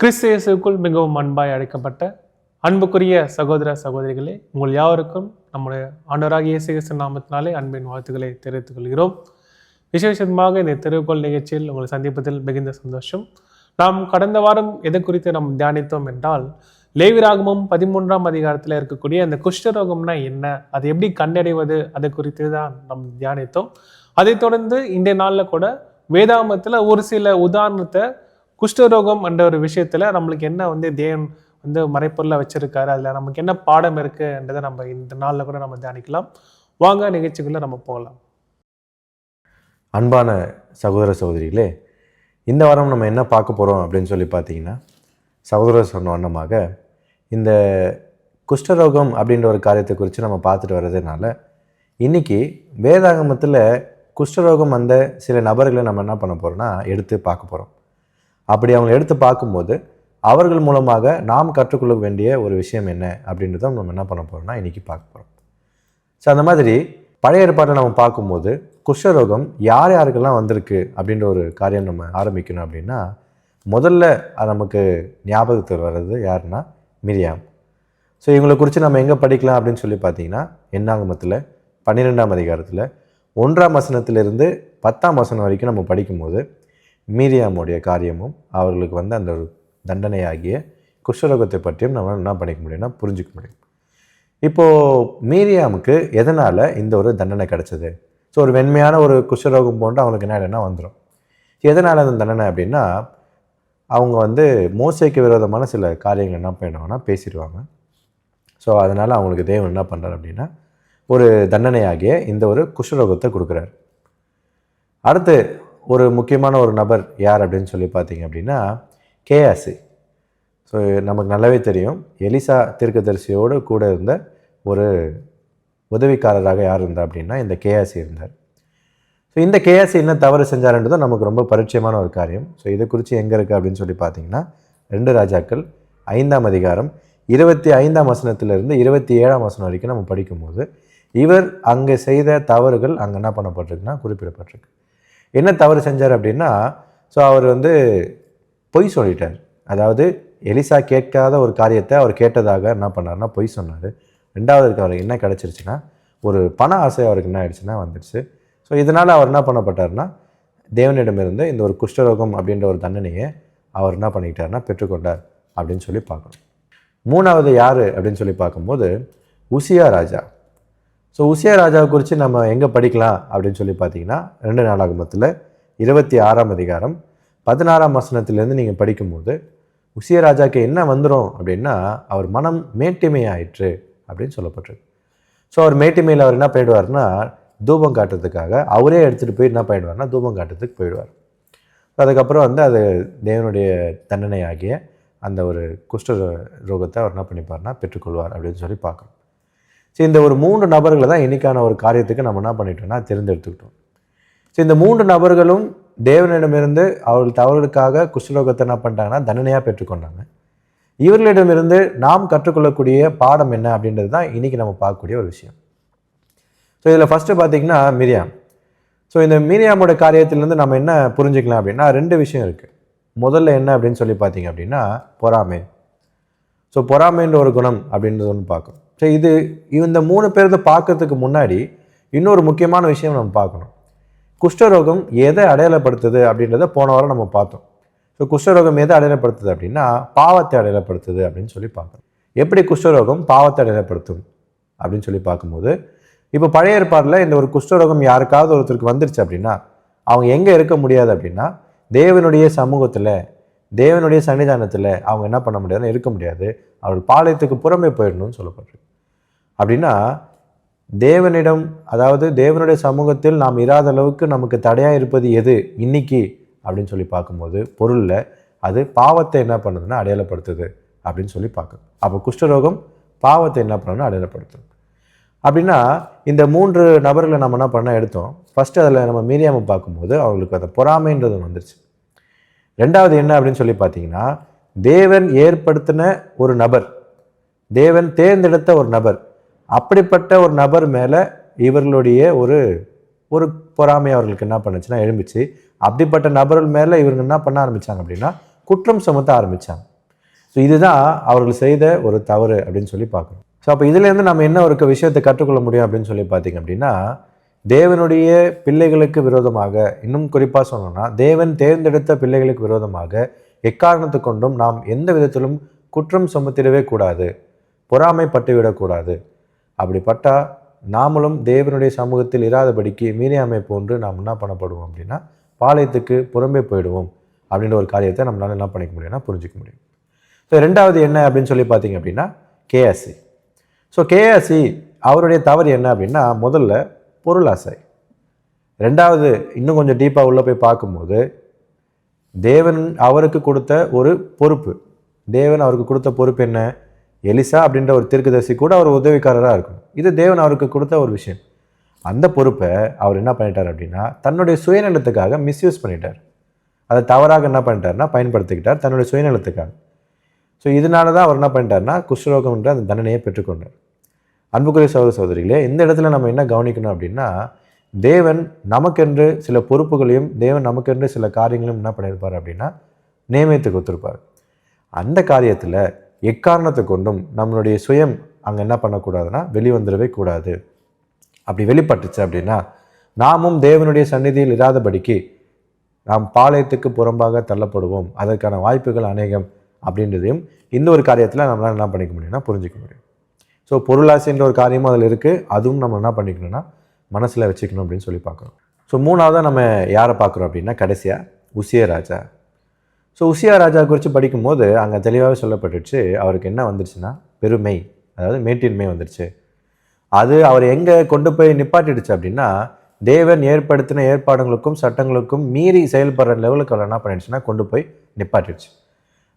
கிறிஸ்து இயேசுக்குள் மிகவும் அன்பாய் அழைக்கப்பட்ட அன்புக்குரிய சகோதர சகோதரிகளே உங்கள் யாவருக்கும் நம்முடைய ஆண்டவராக இயேசுகிறிஸ்து நாமத்தினாலே அன்பின் வாழ்த்துக்களை தெரிவித்துக் கொள்கிறோம். விசேஷமாக இந்த திருவுக்கோள் நிகழ்ச்சியில் உங்களை சந்திப்பதில் மிகுந்த சந்தோஷம். நாம் கடந்த வாரம் எதை குறித்து நாம் தியானித்தோம் என்றால் லேவிராகமும் பதிமூன்றாம் அதிகாரத்தில் இருக்கக்கூடிய அந்த குஷ்டரோகம்னா என்ன அதை எப்படி கண்டடைவது அதை குறித்து தான் நாம் தியானித்தோம். அதைத் தொடர்ந்து இன்றைய நாளில் கூட வேதாமத்தில் ஒரு சில உதாரணத்தை குஷ்டரோகம் என்ற ஒரு விஷயத்தில் நம்மளுக்கு என்ன வந்து தேவன் வந்து மறைப்பொருளாக வச்சுருக்காரு அதில் நமக்கு என்ன பாடம் இருக்குன்றதை நம்ம இந்த நாளில் கூட நம்ம தியானிக்கலாம். வாங்க நிகழ்ச்சிக்குள்ளே நம்ம போகலாம். அன்பான சகோதர சகோதரிகளே இந்த வாரம் நம்ம என்ன பார்க்க போகிறோம் அப்படின்னு சொல்லி பார்த்தீங்கன்னா சகோதரர் சொன்ன வண்ணமாக இந்த குஷ்டரோகம் அப்படின்ற ஒரு காரியத்தை குறித்து நம்ம பார்த்துட்டு வர்றதுனால இன்றைக்கி வேதாகமத்தில் குஷ்டரோகம் வந்த சில நபர்களை நம்ம என்ன பண்ண போகிறோம்னா எடுத்து பார்க்க போகிறோம் அப்படி அவங்களை எடுத்து பார்க்கும்போது அவர்கள் மூலமாக நாம் கற்றுக்கொள்ள வேண்டிய ஒரு விஷயம் என்ன அப்படின்றத நம்ம என்ன பண்ண போகிறோம்னா இன்றைக்கி பார்க்க போகிறோம் ஸோ அந்த மாதிரி பழைய ஏற்பாட்டை நம்ம பார்க்கும்போது குஷ்டரோகம் யார் யாருக்கெல்லாம் வந்திருக்கு அப்படின்ற ஒரு காரியம் நம்ம ஆரம்பிக்கணும் அப்படின்னா முதல்ல நமக்கு ஞாபகத்தில் வர்றது யாருன்னா மிரியாம். ஸோ இவங்களை குறித்து நம்ம எங்கே படிக்கலாம் அப்படின்னு சொல்லி பார்த்தீங்கன்னா எண்ணாங்கமத்தில் பன்னிரெண்டாம் அதிகாரத்தில் ஒன்றாம் வசனத்திலிருந்து பத்தாம் வசனம் வரைக்கும் நம்ம படிக்கும்போது மீரியாமுடைய காரியமும் அவர்களுக்கு வந்து அந்த ஒரு தண்டனையாகிய குஷ்டரோகத்தை பற்றியும் நம்ம என்ன பண்ணிக்க முடியும்னா புரிஞ்சிக்க முடியும். இப்போது மீரியாமுக்கு எதனால் இந்த ஒரு தண்டனை கிடச்சிது? ஸோ ஒரு வெண்மையான ஒரு குஷ்டரோகம் போன்று அவங்களுக்கு என்ன வந்துடும் எதனால் அந்த தண்டனை அப்படின்னா அவங்க வந்து மோசைக்கு விரோதமான சில காரியங்கள் என்ன பண்ணிடுவாங்கன்னா பேசிடுவாங்க. ஸோ அதனால் அவங்களுக்கு தேவன் என்ன பண்ணுறாரு அப்படின்னா ஒரு தண்டனையாகிய இந்த ஒரு குஷ்டரோகத்தை கொடுக்குறாரு. அடுத்து ஒரு முக்கியமான ஒரு நபர் யார் அப்படின்னு சொல்லி பார்த்தீங்க அப்படின்னா கேஆசி ஸோ நமக்கு நல்லாவே தெரியும். எலிசா தீர்க்கதரிசியோடு கூட இருந்த ஒரு உதவிக்காரராக யார் இருந்தா அப்படின்னா இந்த கேஆசி இருந்தார். ஸோ இந்த கேஆசி என்ன தவறு செஞ்சாருன்றதும் நமக்கு ரொம்ப பரிச்சயமான ஒரு காரியம். ஸோ இது குறித்து எங்கே இருக்குது அப்படின்னு சொல்லி பார்த்தீங்கன்னா ரெண்டு ராஜாக்கள் ஐந்தாம் அதிகாரம் இருபத்தி ஐந்தாம் வசனத்திலிருந்து இருபத்தி ஏழாம் வசனம் வரைக்கும் நம்ம படிக்கும்போது இவர் அங்கே செய்த தவறுகள் அங்கே என்ன பண்ணப்பட்டிருக்குன்னா குறிப்பிடப்பட்டிருக்கு. என்ன தவறு செஞ்சார் அப்படின்னா ஸோ அவர் வந்து பொய் சொல்லிட்டார். அதாவது எலிசா கேட்காத ஒரு காரியத்தை அவர் கேட்டதாக என்ன பண்ணார்னா பொய் சொன்னார். ரெண்டாவதுக்கு அவருக்கு என்ன கிடச்சிருச்சுன்னா ஒரு பண ஆசை அவருக்கு என்ன ஆயிடுச்சுன்னா வந்துடுச்சு ஸோ இதனால் அவர் என்ன பண்ணப்பட்டார்னா தேவனிடமிருந்து இந்த ஒரு குஷ்டரோகம் அப்படின்ற ஒரு தண்டனையை அவர் என்ன பண்ணிக்கிட்டாருன்னா பெற்றுக்கொண்டார் அப்படின்னு சொல்லி பார்க்கணும். மூணாவது யார் அப்படின்னு சொல்லி பார்க்கும்போது உசியா ராஜா. ஸோ உசியா ராஜாவை குறித்து நம்ம எங்கே படிக்கலாம் அப்படின்னு சொல்லி பார்த்தீங்கன்னா ரெண்டு நாளாகமத்தில் இருபத்தி ஆறாம் அதிகாரம் பதினாறாம் வசனத்திலேருந்து நீங்கள் படிக்கும்போது உசிய ராஜாக்கு என்ன வந்துடும் அப்படின்னா அவர் மனம் மேட்டிமையாயிற்று அப்படின்னு சொல்லப்பட்டிருக்கு. ஸோ அவர் மேட்டிமையில் அவர் என்ன பண்ணிடுவார்னா தூபம் காட்டுறதுக்காக அவரே எடுத்துகிட்டு போய் என்ன பண்ணிடுவார்னா தூபம் காட்டுறதுக்கு போயிடுவார். அதுக்கப்புறம் வந்து அது தேவனுடைய தண்டனை ஆகிய அந்த ஒரு குஷ்ட ரோகத்தை அவர் என்ன பண்ணிப்பார்னா பெற்றுக்கொள்வார் அப்படின்னு சொல்லி பார்க்குறோம். ஸோ இந்த ஒரு மூன்று நபர்களை தான் இன்னைக்கான ஒரு காரியத்துக்கு நம்ம என்ன பண்ணிட்டோம்னா தேர்ந்தெடுத்துக்கிட்டோம். ஸோ இந்த மூன்று நபர்களும் தேவனிடமிருந்து அவர்கள் தவறுகளுக்காக குஷ்டரோகத்தை என்ன பண்ணிட்டாங்கன்னா தண்டனையாக பெற்றுக்கொண்டாங்க இவர்களிடமிருந்து நாம் கற்றுக்கொள்ளக்கூடிய பாடம் என்ன அப்படின்றது தான் இன்றைக்கி நம்ம பார்க்கக்கூடிய ஒரு விஷயம். ஸோ இதில் ஃபஸ்ட்டு பார்த்தீங்கன்னா மிரியாம். ஸோ இந்த மீரியாமோட காரியத்திலேருந்து நம்ம என்ன புரிஞ்சுக்கலாம் அப்படின்னா ரெண்டு விஷயம் இருக்குது முதல்ல என்ன அப்படின்னு சொல்லி பார்த்தீங்க அப்படின்னா பொறாமை. ஸோ பொறாமைன்ற ஒரு குணம் அப்படின்றது ஒன்று பார்க்கணும். ஸோ இது இந்த மூணு பேர்த்த பார்க்கறதுக்கு முன்னாடி இன்னொரு முக்கியமான விஷயம் நம்ம பார்க்கணும் குஷ்டரோகம் எதை அடையாளப்படுத்துது அப்படின்றத போன வாரம் நம்ம பார்த்தோம். ஸோ குஷ்டரோகம் எதை அடையாளப்படுத்துது அப்படின்னா பாவத்தை அடையாளப்படுத்துது அப்படின்னு சொல்லி பார்க்கணும். எப்படி குஷ்டரோகம் பாவத்தை அடையாளப்படுத்தும் அப்படின்னு சொல்லி பார்க்கும்போது இப்போ பழைய ஏற்பாடில் இந்த ஒரு குஷ்டரோகம் யாருக்காவது ஒருத்தருக்கு வந்துருச்சு அப்படின்னா அவங்க எங்கே இருக்க முடியாது அப்படின்னா தேவனுடைய சமூகத்தில் தேவனுடைய சன்னிதானத்தில் அவங்க என்ன பண்ண முடியாதுன்னு இருக்க முடியாது. அவர்கள் பாளையத்துக்கு புறமே போயிடணும்னு சொல்லப்பட்டிருக்கு அப்படின்னா தேவனிடம் அதாவது தேவனுடைய சமூகத்தில் நாம் இராத அளவுக்கு நமக்கு தடையாக இருப்பது எது? இன்னைக்கு அப்படின்னு சொல்லி பார்க்கும்போது பொருளில் அது பாவத்தை என்ன பண்ணுதுன்னா அடையாளப்படுத்துது அப்படின்னு சொல்லி பார்க்கணும் அப்போ குஷ்டரோகம் பாவத்தை என்ன பண்ணணும்னா அடையாளப்படுத்தும் அப்படின்னா இந்த மூன்று நபர்களை நம்ம என்ன பண்ண எடுத்தோம்? ஃபஸ்ட்டு அதில் நம்ம மீரியாமை பார்க்கும்போது அவங்களுக்கு அந்த பொறாமைன்றது வந்துருச்சு. ரெண்டாவது என்ன அப்படின்னு சொல்லி பார்த்தீங்கன்னா தேவன் ஏற்படுத்தின ஒரு நபர் தேவன் தேர்ந்தெடுத்த ஒரு நபர் அப்படிப்பட்ட ஒரு நபர் மேலே இவர்களுடைய ஒரு ஒரு பொறாமை அவர்களுக்கு என்ன பண்ணுச்சுன்னா எழும்பிச்சு. அப்படிப்பட்ட நபர்கள் மேலே இவங்க என்ன பண்ண ஆரம்பிச்சாங்க அப்படின்னா குற்றம் சுமத்த ஆரம்பித்தாங்க ஸோ இதுதான் அவர்கள் செய்த ஒரு தவறு அப்படின்னு சொல்லி பார்க்கணும். ஸோ அப்போ இதுலேருந்து நம்ம என்ன ஒரு விஷயத்தை கற்றுக்கொள்ள முடியும் அப்படின்னு சொல்லி பார்த்தீங்க அப்படின்னா தேவனுடைய பிள்ளைகளுக்கு விரோதமாக இன்னும் குறிப்பாக சொன்னோம்னா தேவன் தேர்ந்தெடுத்த பிள்ளைகளுக்கு விரோதமாக எக்காரணத்து கொண்டும் நாம் எந்த விதத்திலும் குற்றம் சுமத்திடவே கூடாது பொறாமைப்பட்டு விடக்கூடாது அப்படிப்பட்டால் நாமளும் தேவனுடைய சமூகத்தில் இராதபடிக்கு மீனியாமை போன்று நாம் என்ன பண்ணப்படுவோம் அப்படின்னா பாளையத்துக்கு புறம்பே போயிடுவோம் அப்படின்ற ஒரு காரியத்தை நம்மளால் என்ன பண்ணிக்க முடியும்னா புரிஞ்சிக்க முடியும். ஸோ ரெண்டாவது என்ன அப்படின்னு சொல்லி பார்த்தீங்க அப்படின்னா கேஎஸ்சி ஸோ கேஎஸ்சி அவருடைய தவறு என்ன அப்படின்னா முதல்ல பொருளாசை ரெண்டாவது இன்னும் கொஞ்சம் டீப்பாக உள்ளே போய் பார்க்கும்போது தேவன் அவருக்கு கொடுத்த ஒரு பொறுப்பு. தேவன் அவருக்கு கொடுத்த பொறுப்பு என்ன? எலிசா அப்படின்ற ஒரு தீர்க்கதரிசி கூட அவர் உதவிக்காரராக இருக்கும் இது தேவன் அவருக்கு கொடுத்த ஒரு விஷயம். அந்த பொறுப்பை அவர் என்ன பண்ணிட்டார் அப்படின்னா தன்னுடைய சுயநலத்துக்காக மிஸ்யூஸ் பண்ணிட்டார். அதை தவறாக என்ன பண்ணிட்டாருன்னா பயன்படுத்திக்கிட்டார் தன்னுடைய சுயநலத்துக்காக. ஸோ இதனால தான் அவர் என்ன பண்ணிட்டாருன்னா குஷ்ரோகம்ன்ற அந்த தண்டனையை பெற்றுக்கொண்டார் அன்புக்குரிய சகோதர சகோதரிகளே இந்த இடத்துல நம்ம என்ன கவனிக்கணும் அப்படின்னா தேவன் நமக்கென்று சில பொறுப்புகளையும் தேவன் நமக்கென்று சில காரியங்களையும் என்ன பண்ணியிருப்பார் அப்படின்னா நியமித்து கொடுத்துருப்பார். அந்த காரியத்தில் எக்காரணத்தை கொண்டும் நம்மளுடைய சுயம் அங்கே என்ன பண்ணக்கூடாதுன்னா வெளிவந்துடவே கூடாது. அப்படி வெளிப்பட்டுச்சு அப்படின்னா நாமும் தேவனுடைய சந்நிதியில் இராதபடிக்கு நாம் பாளையத்துக்கு புறம்பாக தள்ளப்படுவோம். அதற்கான வாய்ப்புகள் அநேகம் அப்படின்றதையும் இந்த ஒரு காரியத்தில் நம்மளால் என்ன பண்ணிக்க முடியும்னா புரிஞ்சிக்க முடியும். ஸோ பொருளாசைன்ற ஒரு காரியமும் அதில் இருக்குது அதுவும் நம்ம என்ன பண்ணிக்கணும்னா மனசில் வச்சுக்கணும் அப்படின்னு சொல்லி பார்க்குறோம் ஸோ மூணாவதாக நம்ம யாரை பார்க்குறோம் அப்படின்னா கடைசியாக உசிய ராஜா. ஸோ உசியா ராஜா குறித்து படிக்கும்போது அங்கே தெளிவாகவே சொல்லப்பட்டுச்சு அவருக்கு என்ன வந்துருச்சுன்னா பெருமை அதாவது மேட்டின்மை வந்துருச்சு. அது அவர் எங்கே கொண்டு போய் நிப்பாட்டிடுச்சு அப்படின்னா தேவன் ஏற்படுத்தின ஏற்பாடுகளுக்கும் சட்டங்களுக்கும் மீறி செயல்படுற லெவலுக்கு அவர் என்ன பண்ணிடுச்சுன்னா கொண்டு போய் நிப்பாட்டிடுச்சு.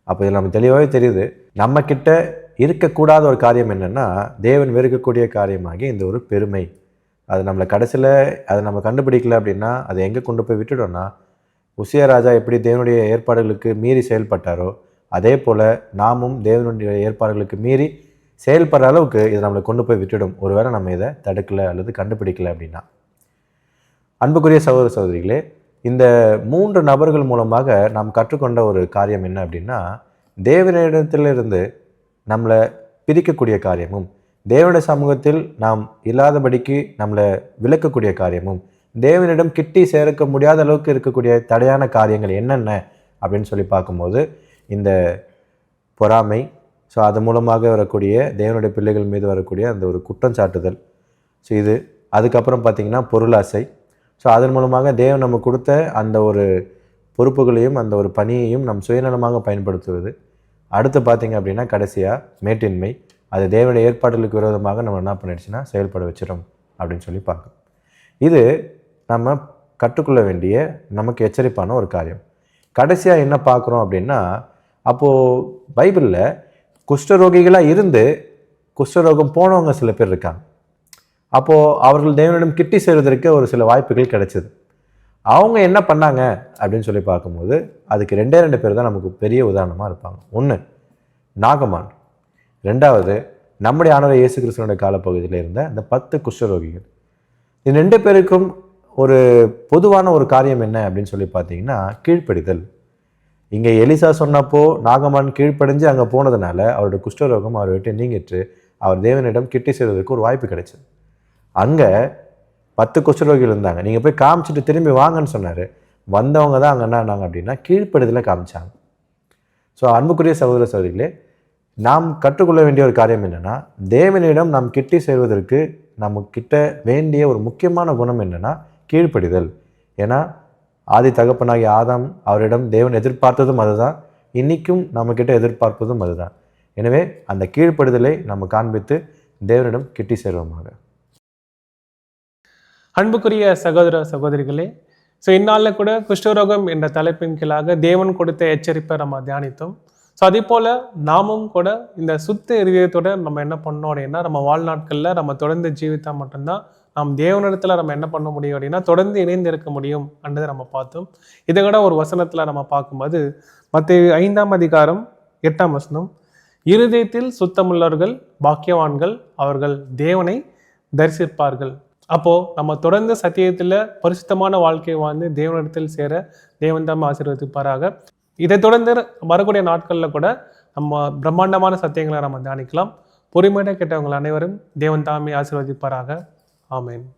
அப்போ இதில் நம்ம தெளிவாகவே தெரியுது நம்ம இருக்கக்கூடாத ஒரு காரியம் என்னென்னா தேவன் வெறுக்கக்கூடிய காரியமாகி இந்த ஒரு பெருமை. அது நம்மளை கடைசியில் அதை நம்ம கண்டுபிடிக்கல அப்படின்னா அதை எங்கே கொண்டு போய் விட்டுட்டோம்னா உசியராஜா எப்படி தேவனுடைய ஏற்பாடுகளுக்கு மீறி செயல்பட்டாரோ அதே போல் நாமும் தேவனுடைய ஏற்பாடுகளுக்கு மீறி செயல்படுற அளவுக்கு இதை நம்மளை கொண்டு போய் விட்டுடும். ஒருவேளை நம்ம இதை தடுக்கலை அல்லது கண்டுபிடிக்கல அப்படின்னா. அன்புக்குரிய சகோதர சகோதரிகளே இந்த மூன்று நபர்கள் மூலமாக நாம் கற்றுக்கொண்ட ஒரு காரியம் என்ன அப்படின்னா தேவனிடத்திலிருந்து நம்மளை பிரிக்கக்கூடிய காரியமும் தேவனுடைய சமூகத்தில் நாம் இல்லாதபடிக்கு நம்மளை விளக்கக்கூடிய காரியமும் தேவனிடம் கிட்டி சேர்க்க முடியாத அளவுக்கு இருக்கக்கூடிய தடையான காரியங்கள் என்னென்ன? அப்படின்னு சொல்லி பார்க்கும்போது இந்த பொறாமை ஸோ அது மூலமாக வரக்கூடிய தேவனுடைய பிள்ளைகள் மீது வரக்கூடிய அந்த ஒரு குற்றம் சாட்டுதல். ஸோ இது அதுக்கப்புறம் பார்த்திங்கன்னா பொருளாசை ஸோ அதன் மூலமாக தேவன் நம்ம கொடுத்த அந்த ஒரு பொறுப்புகளையும் அந்த ஒரு பணியையும் நம் சுயநலமாக பயன்படுத்துவது. அடுத்து பார்த்திங்க அப்படின்னா கடைசியாக மேட்டின்மை. அது தேவனுடைய ஏற்பாடுகளுக்கு விரோதமாக நம்ம என்ன பண்ணிடுச்சுன்னா செயல்பட வச்சிடும் அப்படின்னு சொல்லி பார்க்கணும். இது நம்ம கற்றுக்கொள்ள வேண்டிய நமக்கு எச்சரிப்பான ஒரு காரியம். கடைசியாக என்ன பார்க்குறோம் அப்படின்னா அப்போது பைபிளில் குஷ்டரோகிகளாக இருந்து குஷ்டரோகம் போனவங்க சில பேர் இருக்காங்க. அப்போது அவர்கள் தேவனிடம் கிட்டி சேர்வதற்கு ஒரு சில வாய்ப்புகள் கிடைச்சிது. அவங்க என்ன பண்ணாங்க அப்படின்னு சொல்லி பார்க்கும்போது அதுக்கு ரெண்டே ரெண்டு பேர் தான் நமக்கு பெரிய உதாரணமாக இருப்பாங்க. ஒன்று நாகமான். ரெண்டாவது நம்முடைய ஆனவர் இயேசு கிறிஸ்தனுடைய காலப்பகுதியில் இருந்த அந்த பத்து குஷ்டரோகிகள். இது ரெண்டு பேருக்கும் ஒரு பொதுவான ஒரு காரியம் என்ன அப்படின்னு சொல்லி பார்த்தீங்கன்னா கீழ்ப்படிதல். இங்கே எலிசா சொன்னப்போ நாகமான் கீழ்ப்படிஞ்சு அங்கே போனதுனால அவருடைய குஷ்டரோகம் அவரை விட்டு நீங்கிட்டு அவர் தேவனிடம் கிட்டி செய்வதற்கு ஒரு வாய்ப்பு கிடைச்சது. அங்கே பத்து குஷ்டரோகிகள் இருந்தாங்க. நீங்கள் போய் காமிச்சிட்டு திரும்பி வாங்கன்னு சொன்னார். வந்தவங்க தான் அங்கே என்ன ஆனாங்க அப்படின்னா கீழ்ப்படுதலை காமிச்சாங்க. ஸோ அன்புக்குரிய சகோதர சகோதரிகளே நாம் கற்றுக்கொள்ள வேண்டிய ஒரு காரியம் என்னென்னா தேவனிடம் நாம் கிட்டி செய்வதற்கு நம்ம கிட்ட வேண்டிய ஒரு முக்கியமான குணம் என்னென்னா கீழ்ப்படிதல். ஏன்னா ஆதி தகப்பனாகிய ஆதாம் அவரிடம் தேவன் எதிர்பார்த்ததும் அதுதான். இன்றைக்கும் நம்மக்கிட்ட எதிர்பார்ப்பதும் அதுதான். எனவே அந்த கீழ்ப்படுதலை நம்ம காண்பித்து தேவனிடம் கிட்டி சேர்வோமாக. அன்புக்குரிய சகோதர சகோதரிகளே ஸோ இந்நாளில் கூட குஷ்டரோகம் என்ற தலைப்பின் கீழாக தேவன் கொடுத்த எச்சரிப்பை நம்ம தியானித்தோம். ஸோ அதே போல் நாமும் கூட இந்த சுத்த இருதயத்தோட நம்ம என்ன பண்ணோம் அப்படின்னா நம்ம வாழ்நாட்களில் நம்ம தொடர்ந்து ஜீவித்தா மட்டும்தான் நாம் தேவனிடத்தில் நம்ம என்ன பண்ண முடியும் அப்படின்னா தொடர்ந்து இணைந்து இருக்க முடியும் என்றதை நம்ம பார்த்தோம். இதை கூட ஒரு வசனத்தில் நம்ம பார்க்கும்போது மற்ற ஐந்தாம் அதிகாரம் எட்டாம் வசனம் இருதயத்தில் சுத்தமுள்ளவர்கள் பாக்கியவான்கள் அவர்கள் தேவனை தரிசிப்பார்கள். அப்போது நம்ம தொடர்ந்து சத்தியத்தில் பரிசுத்தமான வாழ்க்கையை வாழ்ந்து தேவனிடத்தில் சேர தேவன் தாம் ஆசீர்வதிப்பாராக. இதை தொடர்ந்து வரக்கூடிய நாட்களில் கூட நம்ம பிரம்மாண்டமான சத்தியங்களை நம்ம தியானிக்கலாம். பொறுமையாக கேட்டவங்கள் அனைவரும் தேவன் தாமே ஆசீர்வதிப்பாராக. Amen.